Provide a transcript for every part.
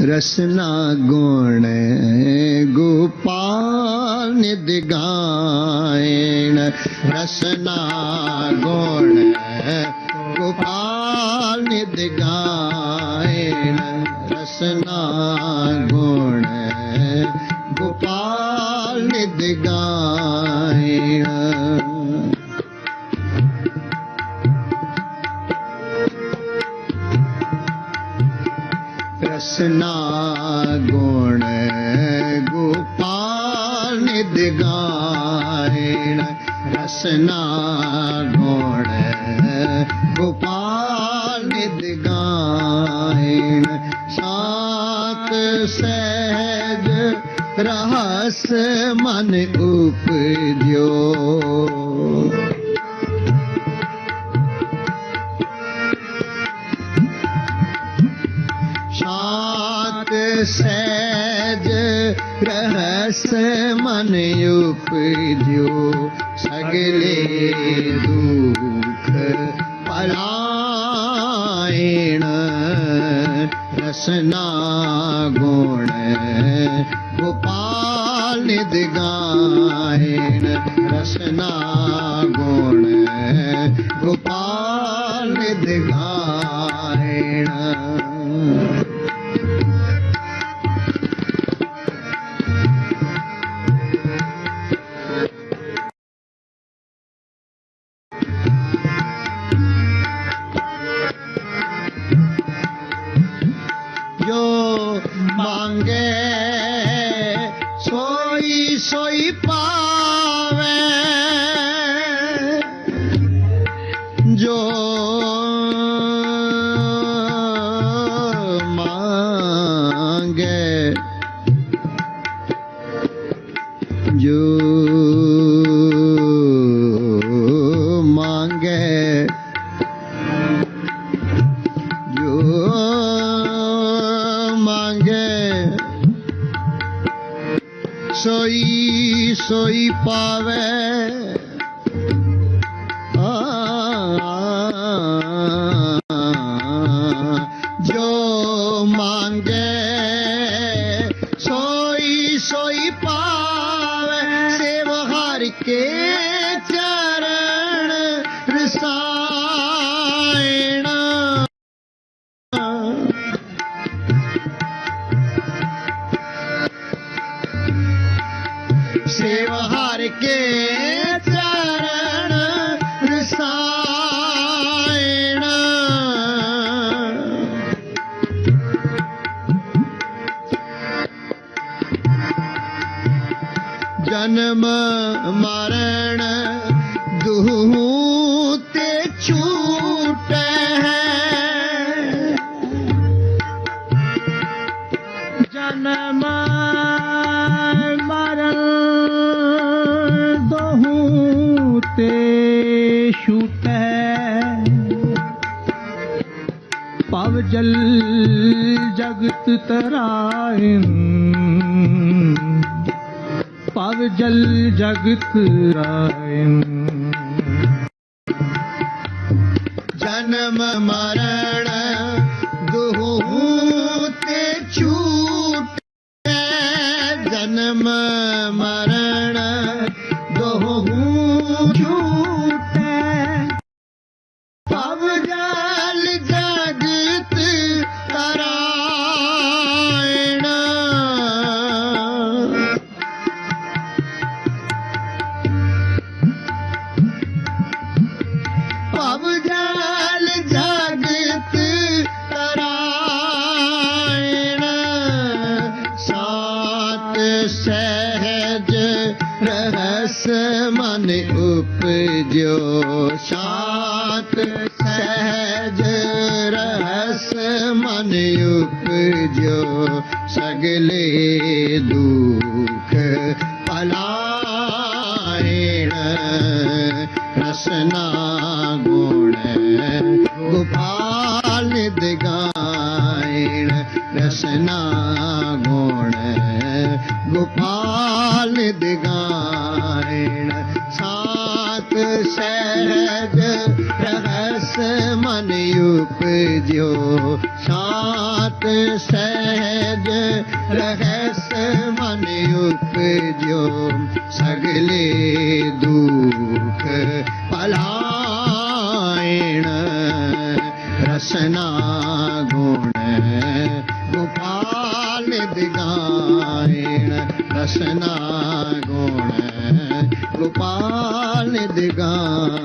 रसना गुण गोपाल निधिगायण रसना गुण गोपाल निधिगायण रसना गुण गोपाल निधिगायण ਰਸਨਾ ਗੁਣ ਗੋਪਾਲ ਨਿਦ ਗਾਇਣ। ਰਸਨਾ ਗੁਣ ਗੋਪਾਲ ਨਿਦ ਗਾਇਣ। ਸਾਤ ਸਹਿਜ ਰਹਸ ਮਨ ਉਪਜਿਓ। सहज रहस्य मन उपजो सगले दुख पलायण रसना गुण गोपाल दिगायण रसना गुण soy, soy padre. ਸੇਵ ਹਰ ਕੇ ਚਰਨ ਰਸਾਇਣ। ਜਨਮ ਮਰਨ ਦੁਹੂ ਤੇ ਛੂਟੈ ਪਵ ਜਲ ਜਗਤ ਤਰਾਇਨ। ਪਵ ਜਲ ਜਗਤ ਰਾਇਨ ਜਨਮ ਮਰਨ ਦੁਹੂ ਤੇ ਛੂਟੈ। ਜਨਮ सात सहज रहस मन जो सगले दुख पलायण रसना गुण गोपाल दिगायण रसना दियो। सात सहज रहस्य मन उपजो। सगले दुख पलायण रसना गुण गोपाल दिगायण रसना गुण गोपाल दिगायण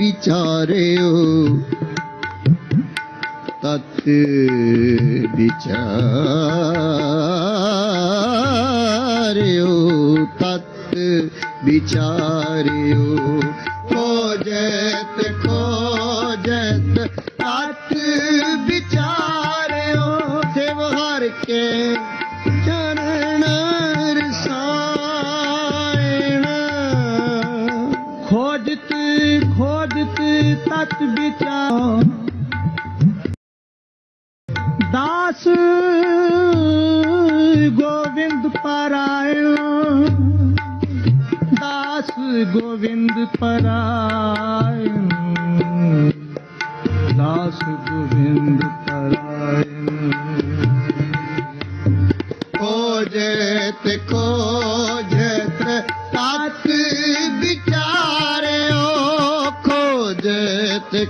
ਵਿਚਾਰਿਓ। ਤਤ ਵਿਚਾਰਿਓ ਤਤ ਵਿਚਾਰਿਓ। ਖੋਜਤ ਖੋਜਤ ਤਤ ਵਿਚਾਰਿਓ ਸਿਵ ਹਰ ਕੇ। ਗੋਵਿੰਦ ਪਰਾਇਣ ਦਾਸ ਗੋਵਿੰਦ ਪਰਾਇਣ ਕੋਜੇ ਤੇ ਕੋਜੇ ਤੇ ਸਤ ਵਿਚਾਰਿਓ ਕੋਜੇ ਤੇ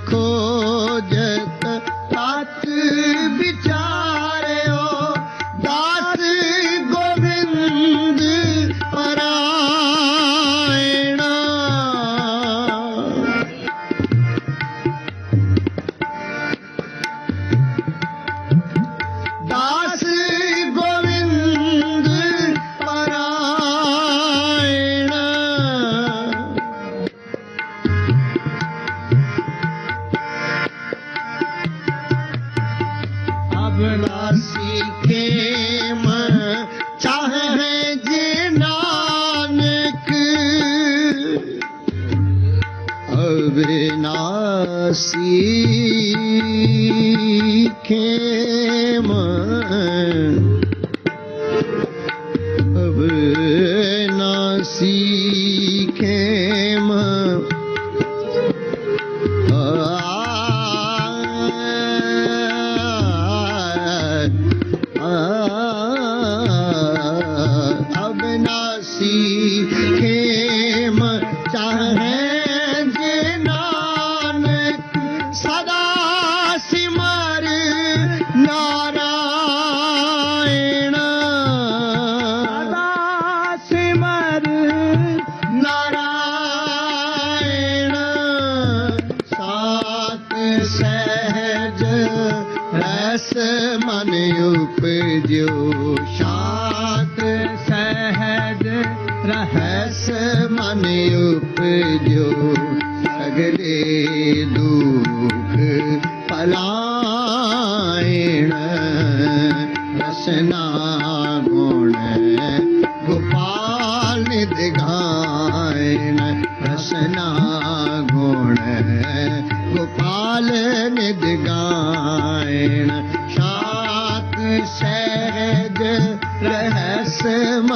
ভাবনা শিখে सहज रस मन उपजो। शांत सहज रहस मन उपजो। सगले दुख पलायण रसना